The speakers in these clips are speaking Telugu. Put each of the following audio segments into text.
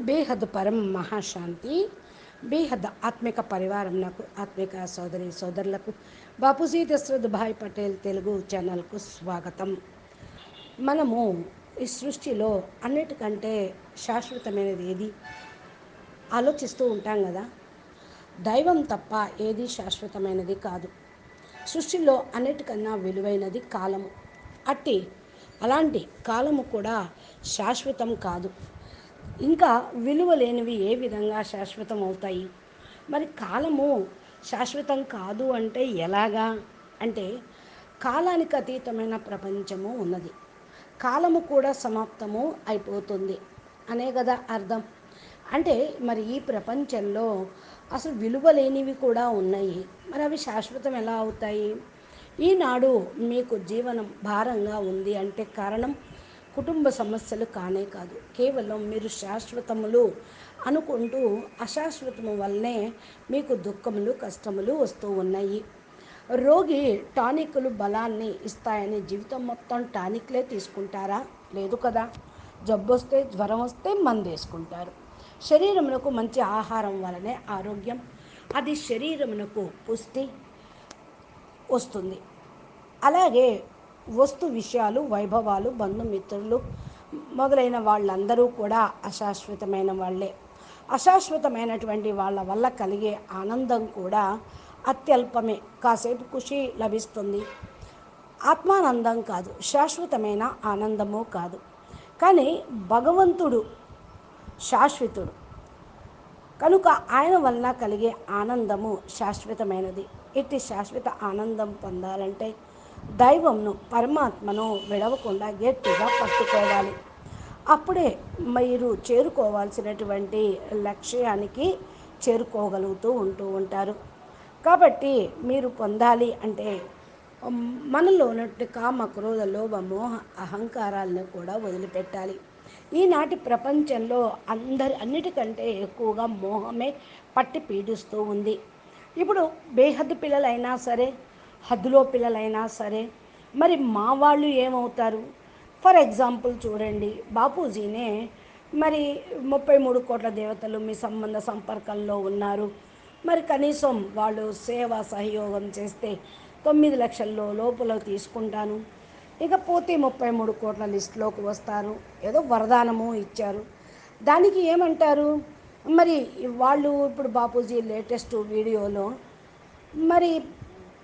బేహద్ పరం మహాశాంతి బేహద్ ఆత్మిక పరివారం నాకు ఆత్మిక సోదరి సోదరులకు బాపూజీ దశరథ్ భాయ్ పటేల్ తెలుగు ఛానల్కు స్వాగతం. మనము ఈ సృష్టిలో అన్నిటికంటే శాశ్వతమైనది ఏది? ఆలోచిస్తూ ఉంటాం కదా. దైవం తప్ప ఏది శాశ్వతమైనది కాదు. సృష్టిలో అన్నిటికన్నా విలువైనది కాలము. అట్టి అలాంటి కాలము కూడా శాశ్వతం కాదు. ఇంకా విలువ లేనివి ఏ విధంగా శాశ్వతం అవుతాయి మరి కాలము శాశ్వతం కాదు అంటే ఎలాగా? అంటే కాలానికి అతీతమైన ప్రపంచము ఉన్నది. కాలము కూడా సమాప్తము అయిపోతుంది. అనే కదా అర్థం. అంటే మరి ఈ ప్రపంచంలో అసలు విలువ లేనివి కూడా ఉన్నాయి. మరి అవి శాశ్వతం ఎలా అవుతాయి? ఈనాడు మీకు జీవనం భారంగా ఉంది అంటే కారణం కుటుంబ సమస్యలు కానే కాదు. కేవలం మీరు శాశ్వతములు అనుకుంటూ అశాశ్వతము వల్లనే మీకు దుఃఖములు కష్టములు వస్తూ ఉన్నాయి. రోగి టానిక్లు బలాన్ని ఇస్తాయని జీవితం మొత్తం టానిక్లే తీసుకుంటారా? లేదు కదా. జబ్బు వస్తే జ్వరం వస్తే మందేసుకుంటారు. శరీరమునకు మంచి ఆహారం వలనే ఆరోగ్యం. అది శరీరమునకు పుష్టి వస్తుంది. అలాగే వస్తు విషయాలు వైభవాలు బంధుమిత్రులు మొదలైన వాళ్ళందరూ కూడా అశాశ్వతమైన వాళ్ళే. అశాశ్వతమైనటువంటి వాళ్ళ వల్ల కలిగే ఆనందం కూడా అత్యల్పమే. కాసేపు ఖుషి లభిస్తుంది. ఆత్మానందం కాదు శాశ్వతమైన ఆనందము కాదు. కానీ భగవంతుడు శాశ్వతుడు. కనుక ఆయన వలన కలిగే ఆనందము శాశ్వతమైనది. ఇట్టి శాశ్వత ఆనందం పొందాలంటే దైవంను పరమాత్మను విడవకుండా గట్టిగా పట్టుకోవాలి. అప్పుడే మీరు చేరుకోవాల్సినటువంటి లక్ష్యానికి చేరుకోగలుగుతూ ఉంటూ ఉంటారు. కాబట్టి మీరు పొందాలి అంటే మనలో ఉన్నట్టు కామ క్రోధ లోభ మోహ అహంకారాలను కూడా వదిలిపెట్టాలి. ఈనాటి ప్రపంచంలో అందరి అన్నిటికంటే ఎక్కువగా మోహమే పట్టి పీడిస్తూ ఉంది. ఇప్పుడు బేహద్దు పిల్లలైనా సరే హద్దులో పిల్లలైనా సరే మరి మా వాళ్ళు ఏమవుతారు? ఫర్ ఎగ్జాంపుల్ చూడండి బాపూజీనే మరి ముప్పై మూడు కోట్ల దేవతలు మీ సంబంధ సంపర్కంలో ఉన్నారు. మరి కనీసం వాళ్ళు సేవ సహయోగం చేస్తే తొమ్మిది లక్షల్లో లోపల తీసుకుంటాను. ఇక పోతే ముప్పై మూడు కోట్ల లిస్టులోకి వస్తారు. ఏదో వరదానము ఇచ్చారు. దానికి ఏమంటారు? మరి వాళ్ళు ఇప్పుడు బాపూజీ లేటెస్ట్ వీడియోలో మరి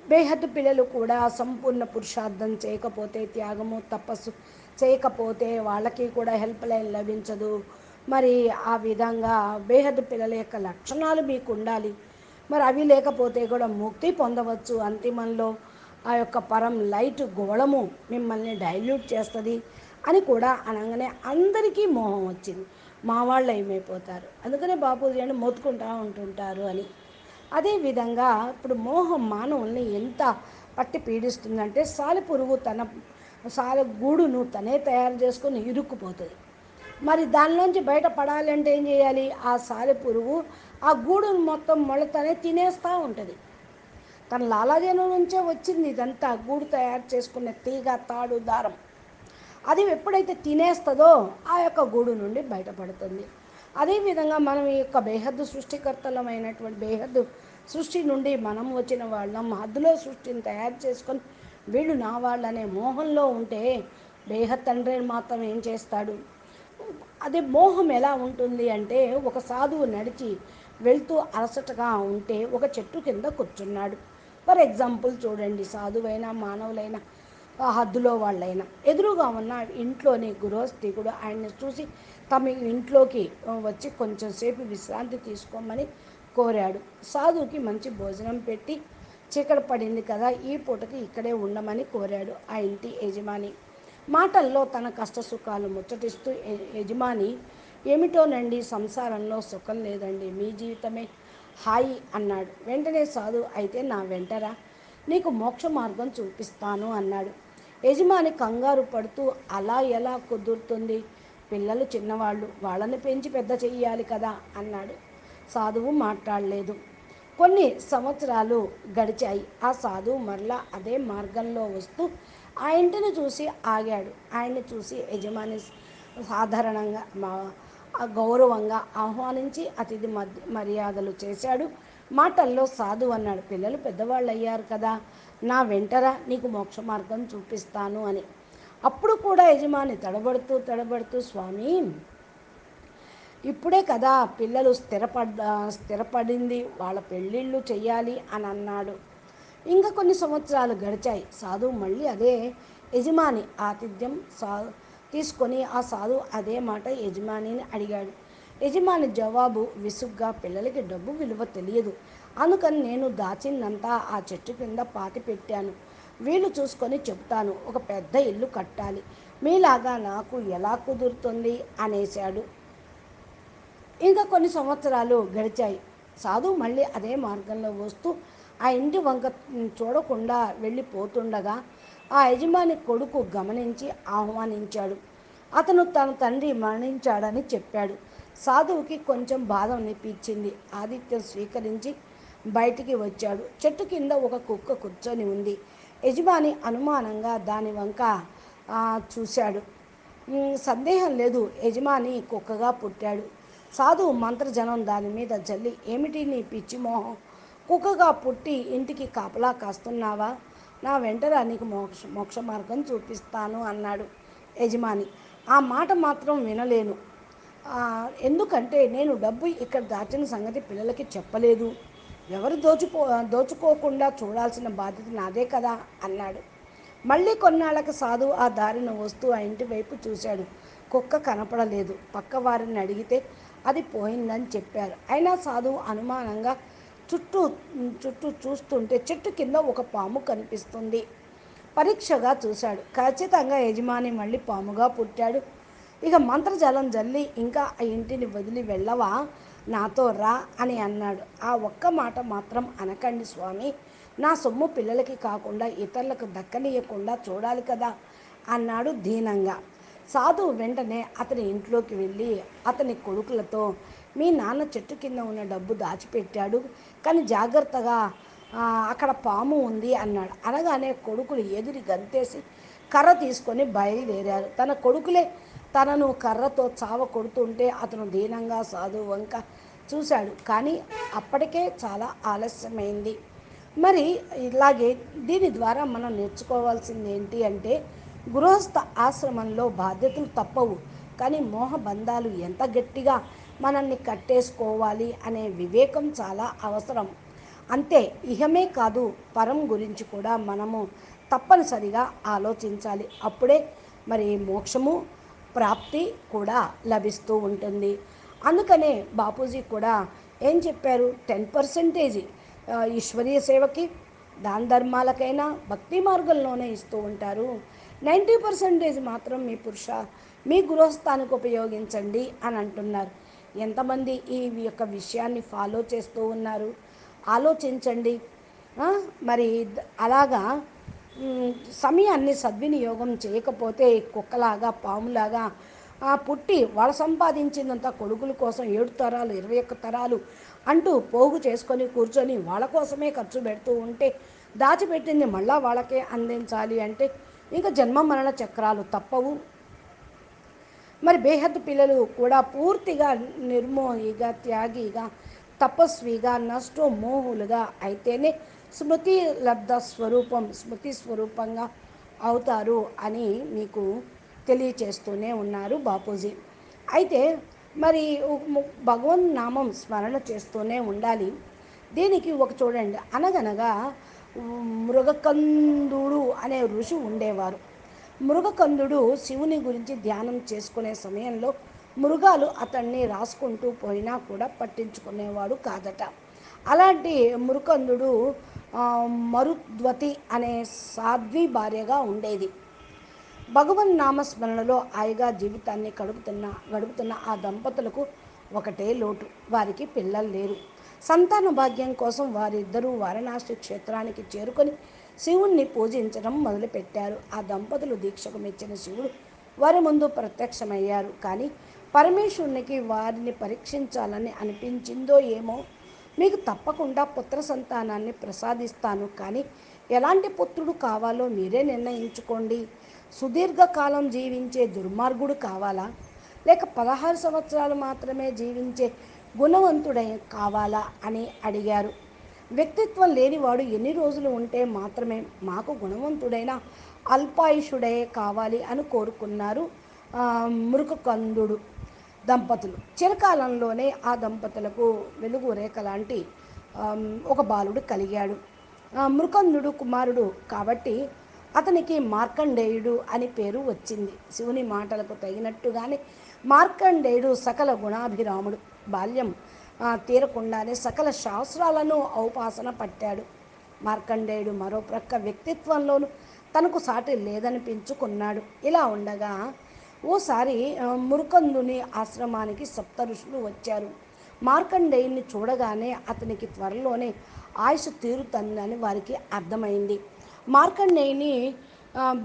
బేహద్దు పిల్లలు కూడా సంపూర్ణ పురుషార్థం చేయకపోతే త్యాగము తపస్సు చేయకపోతే వాళ్ళకి కూడా హెల్ప్ లైన్ లభించదు. మరి ఆ విధంగా బేహద్దు పిల్లల యొక్క లక్షణాలు మీకు ఉండాలి. మరి అవి లేకపోతే కూడా ముక్తి పొందవచ్చు. అంతిమంలో ఆ యొక్క పరం లైట్ గోళము మిమ్మల్ని డైల్యూట్ చేస్తుంది అని కూడా అనగానే అందరికీ మోహం వచ్చింది. మా వాళ్ళు ఏమైపోతారు? అందుకనే బాపూజీ అని మొత్తుకుంటూ ఉంటుంటారు అని. అదేవిధంగా ఇప్పుడు మోహం మానవుల్ని ఎంత పట్టి పీడిస్తుందంటే సాలెపురుగు తన సాల గూడును తనే తయారు చేసుకుని ఇరుక్కుపోతుంది. మరి దానిలోంచి బయటపడాలి అంటే ఏం చేయాలి? ఆ సాలెపురుగు ఆ గూడును మొత్తం మొలతనే తినేస్తూ ఉంటుంది. తన లాలాజనం నుంచే వచ్చింది ఇదంతా గూడు తయారు చేసుకునే తీగ తాడు దారం. అది ఎప్పుడైతే తినేస్తుందో ఆ యొక్క గూడు నుండి బయటపడుతుంది అదేవిధంగా మనం ఈ యొక్క బేహద్దు సృష్టికర్తలమైనటువంటి బేహద్దు సృష్టి నుండి మనం వచ్చిన వాళ్ళం. హద్దులో సృష్టిని తయారు చేసుకొని వీళ్ళు నా వాళ్ళనే. మోహంలో ఉంటే బేహద్ తండ్రి మాత్రం ఏం చేస్తాడు? అదే మోహం ఎలా ఉంటుంది అంటే ఒక సాధువు నడిచి వెళ్తూ అలసటగా ఉంటే ఒక చెట్టు కింద కూర్చున్నాడు. ఫర్ ఎగ్జాంపుల్ చూడండి సాధువైనా మానవులైనా హద్దులో వాళ్ళైనా. ఎదురుగా ఉన్న ఇంట్లోని గృహస్థికుడు ఆయన్ని చూసి తమ ఇంట్లోకి వచ్చి కొంచెం సేపు విశ్రాంతి తీసుకోమని కోరాడు. సాధువుకి మంచి భోజనం పెట్టి చీకట పడింది కదా ఈ పూటకి ఇక్కడే ఉండమని కోరాడు ఆ ఇంటి యజమాని. మాటల్లో తన కష్ట సుఖాలు ముచ్చటిస్తూ యజమాని ఏమిటోనండి సంసారంలో సుఖం లేదండి మీ జీవితమే హాయి అన్నాడు. వెంటనే సాధు అయితే నా వెంటరా నీకు మోక్ష మార్గం చూపిస్తాను అన్నాడు. యజమాని కంగారు పడుతూ అలా ఎలా కుదురుతుంది? పిల్లలు చిన్నవాళ్ళు వాళ్ళని పెంచి పెద్ద చెయ్యాలి కదా అన్నాడు. సాధువు మాట్లాడలేదు. కొన్ని సంవత్సరాలు గడిచాయి. ఆ సాధువు మరలా అదే మార్గంలో వస్తూ ఆ ఇంటిని చూసి ఆగాడు. ఆయన్ని చూసి యజమాని సాధారణంగా మా గౌరవంగా ఆహ్వానించి అతిథి మధ్య మర్యాదలు చేశాడు. మాటల్లో సాధు అన్నాడు పిల్లలు పెద్దవాళ్ళు అయ్యారు కదా నా వెంటరా నీకు మోక్ష మార్గం చూపిస్తాను అని. అప్పుడు కూడా యజమాని తడబడుతూ తడబడుతూ స్వామి ఇప్పుడే కదా పిల్లలు స్థిరపడ్డ స్థిరపడింది వాళ్ళ పెళ్ళిళ్ళు చెయ్యాలి అని అన్నాడు. ఇంకా కొన్ని సంవత్సరాలు గడిచాయి. సాధు మళ్ళీ అదే యజమాని ఆతిథ్యం సా తీసుకొని ఆ సాధు అదే మాట యజమానిని అడిగాడు. యజమాని జవాబు విసుగ్గా పిల్లలకి డబ్బు విలువ తెలియదు. అందుకని నేను దాచిందంతా ఆ చెట్టు కింద పాతి పెట్టాను. వీలు చూసుకొని చెప్తాను ఒక పెద్ద ఇల్లు కట్టాలి. మీలాగా నాకు ఎలా కుదురుతుంది అనేశాడు. ఇంకా కొన్ని సంవత్సరాలు గడిచాయి. సాధువు మళ్ళీ అదే మార్గంలో వస్తూ ఆ ఇంటి వంక చూడకుండా వెళ్ళిపోతుండగా ఆ యజమాని కొడుకు గమనించి ఆహ్వానించాడు. అతను తన తండ్రి మరణించాడని చెప్పాడు. సాధువుకి కొంచెం బాధ అనిపించింది. ఆదిత్యం స్వీకరించి బయటికి వచ్చాడు. చెట్టు కింద ఒక కుక్క కూర్చొని ఉంది. యజమాని అనుమానంగా దాని వంక చూశాడు. సందేహం లేదు. యజమాని కుక్కగా పుట్టాడు. సాధువు మంత్రజనం దాని మీద జల్లి ఏమిటి నీ పిచ్చి మోహం? కుక్కగా పుట్టి ఇంటికి కాపలా కాస్తున్నావా? నా వెంటరా నీకు మోక్ష మోక్ష మార్గం చూపిస్తాను అన్నాడు యజమాని. ఆ మాట మాత్రం వినలేను. ఎందుకంటే నేను డబ్బు ఇక్కడ దాచిన సంగతి పిల్లలకి చెప్పలేదు. ఎవరు దోచుకో దోచుకోకుండా చూడాల్సిన బాధ్యత నాదే కదా అన్నాడు. మళ్ళీ కొన్నాళ్ళకి సాధువు ఆ దారిన వస్తూ ఆ ఇంటి వైపు చూశాడు. కుక్క కనపడలేదు. పక్క వారిని అడిగితే అది పోయిందని చెప్పారు. అయినా సాధువు అనుమానంగా చుట్టూ చుట్టూ చూస్తుంటే చెట్టు కింద ఒక పాము కనిపిస్తుంది. పరీక్షగా చూశాడు. ఖచ్చితంగా యజమాని మళ్ళీ పాముగా పుట్టాడు. ఇక మంత్రజలం జల్లి ఇంకా ఆ ఇంటిని వదిలి వెళ్ళవా? నాతో రా అని అన్నాడు. ఆ ఒక్క మాట మాత్రం అనకండి స్వామి. నా సొమ్ము పిల్లలకి కాకుండా ఇతరులకు దక్కనీయకుండా చూడాలి కదా అన్నాడు దీనంగా. సాధువు వెంటనే అతని ఇంట్లోకి వెళ్ళి అతని కొడుకులతో మీ నాన్న చెట్టు కింద ఉన్న డబ్బు దాచిపెట్టాడు కానీ జాగ్రత్తగా అక్కడ పాము ఉంది అన్నాడు. అనగానే కొడుకులు ఎదురి గంతేసి కర్ర తీసుకొని బయలుదేరారు. తన కొడుకులే తనను కర్రతో చావ కొడుతుంటే అతను దీనంగా సాధువు వంక చూశాడు. కానీ అప్పటికే చాలా ఆలస్యమైంది. మరి ఇలాగే దీని ద్వారా మనం నేర్చుకోవాల్సింది ఏంటి అంటే గృహస్థ ఆశ్రమంలో బాధ్యతలు తప్పవు. కానీ మోహబంధాలు ఎంత గట్టిగా మనల్ని కట్టేసుకోవాలి అనే వివేకం చాలా అవసరం. అంతే ఇహమే కాదు పరం గురించి కూడా మనము తప్పనిసరిగా ఆలోచించాలి. అప్పుడే మరి మోక్షము ప్రాప్తి కూడా లభిస్తూ ఉంటుంది. అందుకనే బాపూజీ కూడా ఏం చెప్పారు? Ten percentage. ఈశ్వరీయ సేవకి దాన ధర్మాలకైనా భక్తి మార్గంలోనే ఇస్తూ ఉంటారు. నైంటీ పర్సెంటేజ్ మాత్రం మీ పురుష మీ గృహస్థానికి ఉపయోగించండి అని అంటున్నారు. ఎంతమంది ఈ యొక్క విషయాన్ని ఫాలో చేస్తూ ఉన్నారు? ఆలోచించండి. మరి అలాగా సమయాన్ని సద్వినియోగం చేయకపోతే కుక్కలాగా పాములాగా ఆ, పుట్టి వాళ్ళు సంపాదించినంత కొడుకుల కోసం ఏడు తరాలు ఇరవై ఒక్క తరాలు అంటూ పోగు చేసుకొని కూర్చొని వాళ్ళ కోసమే ఖర్చు పెడుతూ ఉంటే దాచిపెట్టింది మళ్ళా వాళ్ళకే అందించాలి అంటే ఇంకా జన్మ మరణ చక్రాలు తప్పవు. మరి బేహద్దు పిల్లలు కూడా పూర్తిగా నిర్మోహిగా త్యాగిగా తపస్విగా నష్టమోహులుగా అయితేనే స్మృతి లబ్ధ స్వరూపం స్మృతి స్వరూపంగా అవుతారు అని మీకు తెలియచేస్తూనే ఉన్నారు బాపూజీ. అయితే మరి భగవన్ నామం స్మరణ చేస్తూనే ఉండాలి. దీనికి ఒక చూడండి అనగనగా మృగకందుడు అనే ఋషి ఉండేవారు. మృగకందుడు శివుని గురించి ధ్యానం చేసుకునే సమయంలో మృగాలు అతన్ని రాసుకుంటూ పోయినా కూడా పట్టించుకునేవాడు కాదట. అలాంటి మృకందుడు మరుద్వతి అనే సాధ్వి భార్యగా ఉండేది. భగవన్ నామస్మరణలో హాయిగా జీవితాన్ని గడుపుతున్న గడుపుతున్న ఆ దంపతులకు ఒకటే లోటు. వారికి పిల్లలు లేరు. సంతాన భాగ్యం కోసం వారిద్దరూ వారణాసి క్షేత్రానికి చేరుకొని శివుణ్ణి పూజించడం మొదలుపెట్టారు. ఆ దంపతులు దీక్షకు మెచ్చిన శివుడు వారి ముందు ప్రత్యక్షమయ్యారు. కానీ పరమేశ్వరునికి వారిని పరీక్షించాలని అనిపించిందో ఏమో మీకు తప్పకుండా పుత్ర సంతానాన్ని ప్రసాదిస్తాను. కానీ ఎలాంటి పుత్రుడు కావాలో మీరే నిర్ణయించుకోండి. సుదీర్ఘకాలం జీవించే దుర్మార్గుడు కావాలా? లేక పదహారు సంవత్సరాలు మాత్రమే జీవించే గుణవంతుడై కావాలా అని అడిగారు. వ్యక్తిత్వం లేనివాడు ఎన్ని రోజులు ఉంటే మాత్రమే మాకు గుణవంతుడైన అల్పాయుషుడే కావాలి అని కోరుకున్నారు మృకకందుడు దంపతులు. చిరకాలంలోనే ఆ దంపతులకు వెలుగు రేఖ లాంటి ఒక బాలుడు కలిగాడు. మృకందుడు కుమారుడు కాబట్టి అతనికి మార్కండేయుడు అని పేరు వచ్చింది. శివుని మాటలకు తగినట్టుగానే మార్కండేయుడు సకల గుణాభిరాముడు. బాల్యం తీరకుండానే సకల శాస్త్రాలను ఔపాసన పట్టాడు. మార్కండేయుడు మరో ప్రక్క వ్యక్తిత్వంలోనూ తనకు సాటి లేదనిపించుకున్నాడు. ఇలా ఉండగా ఓసారి మురుకందుని ఆశ్రమానికి సప్త ఋషులు వచ్చారు. మార్కండేయుని చూడగానే అతనికి త్వరలోనే ఆయుష్ తీరుతుందని వారికి అర్థమైంది. మార్కండేయుని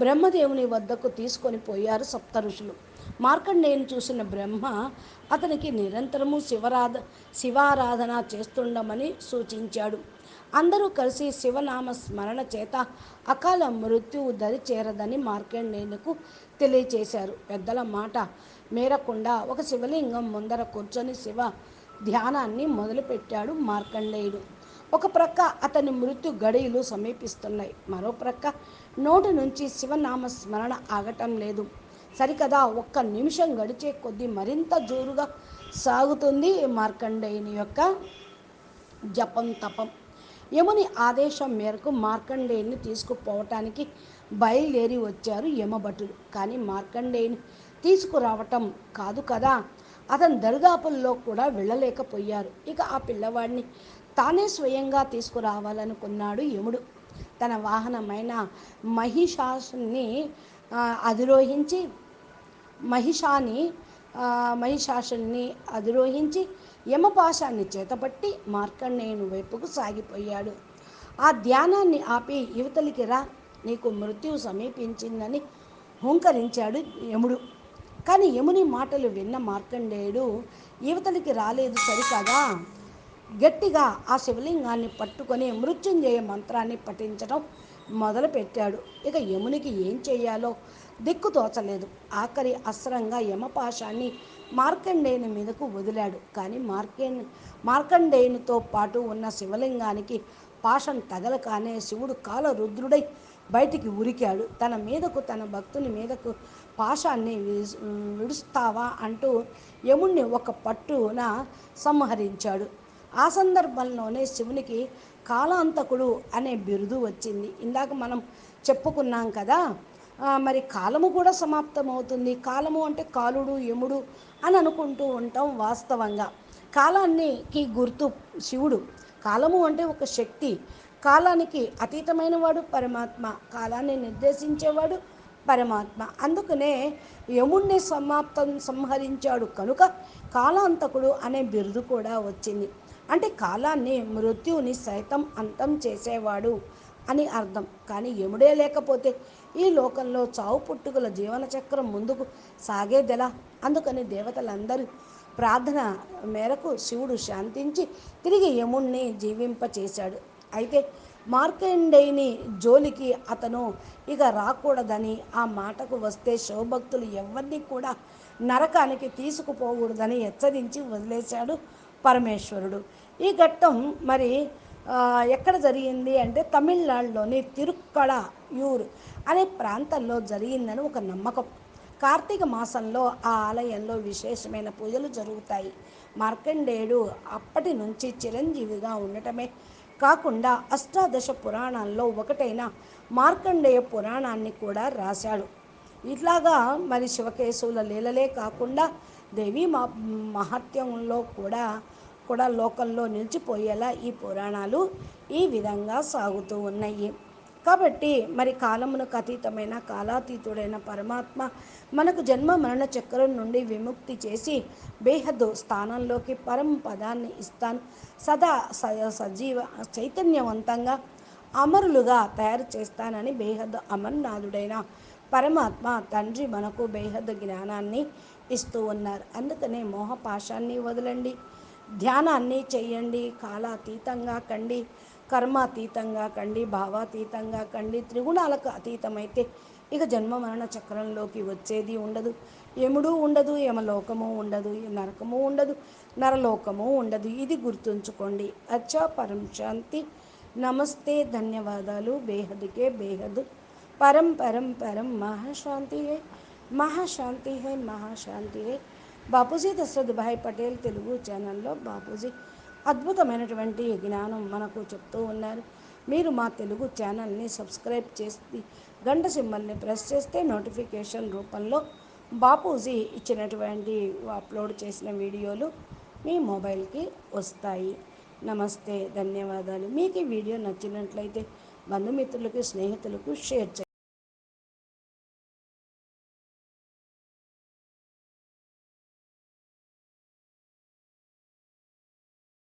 బ్రహ్మదేవుని వద్దకు తీసుకొని పోయారు సప్త ఋషులు మార్కండేయుని చూసిన బ్రహ్మ అతనికి నిరంతరము శివరాధ శివారాధన చేస్తుండమని సూచించాడు. అందరూ కలిసి శివనామ స్మరణ చేత అకాల మృత్యువు దరి చేరదని మార్కండేయులకు తెలియచేశారు. పెద్దల మాట మేరకుండా ఒక శివలింగం ముందర కూర్చొని శివ ధ్యానాన్ని మొదలుపెట్టాడు మార్కండేయుడు. ఒక ప్రక్క అతని మృత్యు గడియలు సమీపిస్తున్నాయి. మరో ప్రక్క నోటి నుంచి శివనామ స్మరణ ఆగటం లేదు. సరికదా ఒక్క నిమిషం గడిచే కొద్దీ మరింత జోరుగా సాగుతుంది మార్కండేయుని యొక్క జపం తపం. యముని ఆదేశం మేరకు మార్కండేయుని తీసుకుపోవటానికి బయలుదేరి వచ్చారు యమభటులు కానీ మార్కండేయుని తీసుకురావటం కాదు కదా అతని దరిదాపుల్లో కూడా వెళ్ళలేకపోయారు. ఇక ఆ పిల్లవాడిని తానే స్వయంగా తీసుకురావాలనుకున్నాడు యముడు. తన వాహనమైన మహిషాసుని అధిరోహించి మహిషాని మహిషాసుని అధిరోహించి యమపాశాన్ని చేతపట్టి మార్కండేయుని వైపుకు సాగిపోయాడు. ఆ ధ్యానాన్ని ఆపి యువతలికి రా నీకు మృత్యువు సమీపించిందని హుంకరించాడు యముడు. కానీ యముని మాటలు విన్న మార్కండేయుడు యువతలికి రాలేదు సరికదా? గట్టిగా ఆ శివలింగాన్ని పట్టుకొని మృత్యుంజయ మంత్రాన్ని పఠించడం మొదలుపెట్టాడు. ఇక యమునికి ఏం చేయాలో దిక్కు తోచలేదు. ఆఖరి అస్త్రంగా యమపాశాన్ని మార్కండేయుని మీదకు వదిలాడు. కానీ మార్కే మార్కండేయునితో పాటు ఉన్న శివలింగానికి పాశం తగలకానే శివుడు కాల రుద్రుడై బయటికి ఉరికాడు. తన మీదకు తన భక్తుని మీదకు పాశాన్ని విడుస్తావా అంటూ యముణ్ణి ఒక పట్టున సంహరించాడు. ఆ సందర్భంలోనే శివునికి కాలాంతకుడు అనే బిరుదు వచ్చింది. ఇందాక మనం చెప్పుకున్నాం కదా మరి కాలము కూడా సమాప్తం అవుతుంది కాలము అంటే కాలుడు యముడు అని అనుకుంటూ ఉంటాం వాస్తవంగా. కాలానికి గుర్తు శివుడు. కాలము అంటే ఒక శక్తి. కాలానికి అతీతమైన వాడు పరమాత్మ. కాలాన్ని నిర్దేశించేవాడు పరమాత్మ. అందుకనే యముణ్ణి సమాప్తం సంహరించాడు. కనుక కాలాంతకుడు అనే బిరుదు కూడా వచ్చింది. అంటే కాలాన్ని మృత్యువుని సైతం అంతం చేసేవాడు అని అర్థం. కానీ యముడే లేకపోతే ఈ లోకంలో చావు పుట్టుకల జీవన చక్రం ముందుకు సాగేదెలా? అందుకని దేవతలందరూ ప్రార్థన మేరకు శివుడు శాంతించి తిరిగి యముణ్ణి జీవింపచేశాడు. అయితే మార్కండేయుని జోలికి అతను ఇక రాకూడదని ఆ మాటకు వస్తే శివభక్తులు ఎవరిని కూడా నరకానికి తీసుకుపోకూడదని హెచ్చరించి వదిలేశాడు పరమేశ్వరుడు. ఈ ఘట్టం మరి ఎక్కడ జరిగింది అంటే తమిళనాడులోని తిరుక్కళయూర్ అనే ప్రాంతంలో జరిగిందని ఒక నమ్మకం. కార్తీక మాసంలో ఆ ఆలయంలో విశేషమైన పూజలు జరుగుతాయి. మార్కండేయుడు అప్పటి నుంచి చిరంజీవిగా ఉండటమే కాకుండా అష్టాదశ పురాణాల్లో ఒకటైన మార్కండేయ పురాణాన్ని కూడా రాశాడు. ఇట్లాగా మరి శివకేశవుల లీలలే కాకుండా దేవీ మహత్యంలో కూడా కూడా లోకల్లో నిలిచిపోయేలా ఈ పురాణాలు ఈ విధంగా సాగుతూ ఉన్నాయి. కాబట్టి మరి కాలమునకు అతీతమైన కాలాతీతుడైన పరమాత్మ మనకు జన్మ మరణ చక్రం నుండి విముక్తి చేసి బేహద్దు స్థానంలోకి పరం పదాన్ని ఇస్తాను. సదా సజీవ చైతన్యవంతంగా అమరులుగా తయారు చేస్తానని బేహద్ అమర్నాథుడైన పరమాత్మ తండ్రి మనకు బేహద్ జ్ఞానాన్ని ఇస్తూ ఉన్నారు. అందుకనే మోహపాశాన్ని వదలండి. ధ్యానాన్ని చేయండి కాలాతీతంగా కండి కర్మాతీతంగా కండి భావాతీతంగా కండి త్రిగుణాలకు అతీతమైతే ఇక జన్మ మరణ చక్రంలోకి వచ్చేది ఉండదు. యముడు ఉండదు యమలోకము ఉండదు నరకము ఉండదు నరలోకము ఉండదు. ఇది గుర్తుంచుకోండి. అచ్చా పరం శాంతి. నమస్తే ధన్యవాదాలు. బేహద్కే బేహద్. పరం పరం పరం. మహాశాంతి హే మహాశాంతి హే మహాశాంతి హే బాపూజీ దశరథభాయ్ పటేల్ తెలుగు ఛానల్లో బాపూజీ అద్భుతమైనటువంటి జ్ఞానం మనకు చెప్తూ ఉన్నారు. మీరు మా తెలుగు ఛానల్ని సబ్స్క్రైబ్ చేసి గంట సింబల్ని ప్రెస్ చేస్తే నోటిఫికేషన్ రూపంలో బాపూజీ ఇచ్చినటువంటి అప్లోడ్ చేసిన వీడియోలు మీ మొబైల్కి వస్తాయి. నమస్తే ధన్యవాదాలు. మీకు ఈ వీడియో నచ్చినట్లయితే బంధుమిత్రులకు స్నేహితులకు షేర్ చేయండి.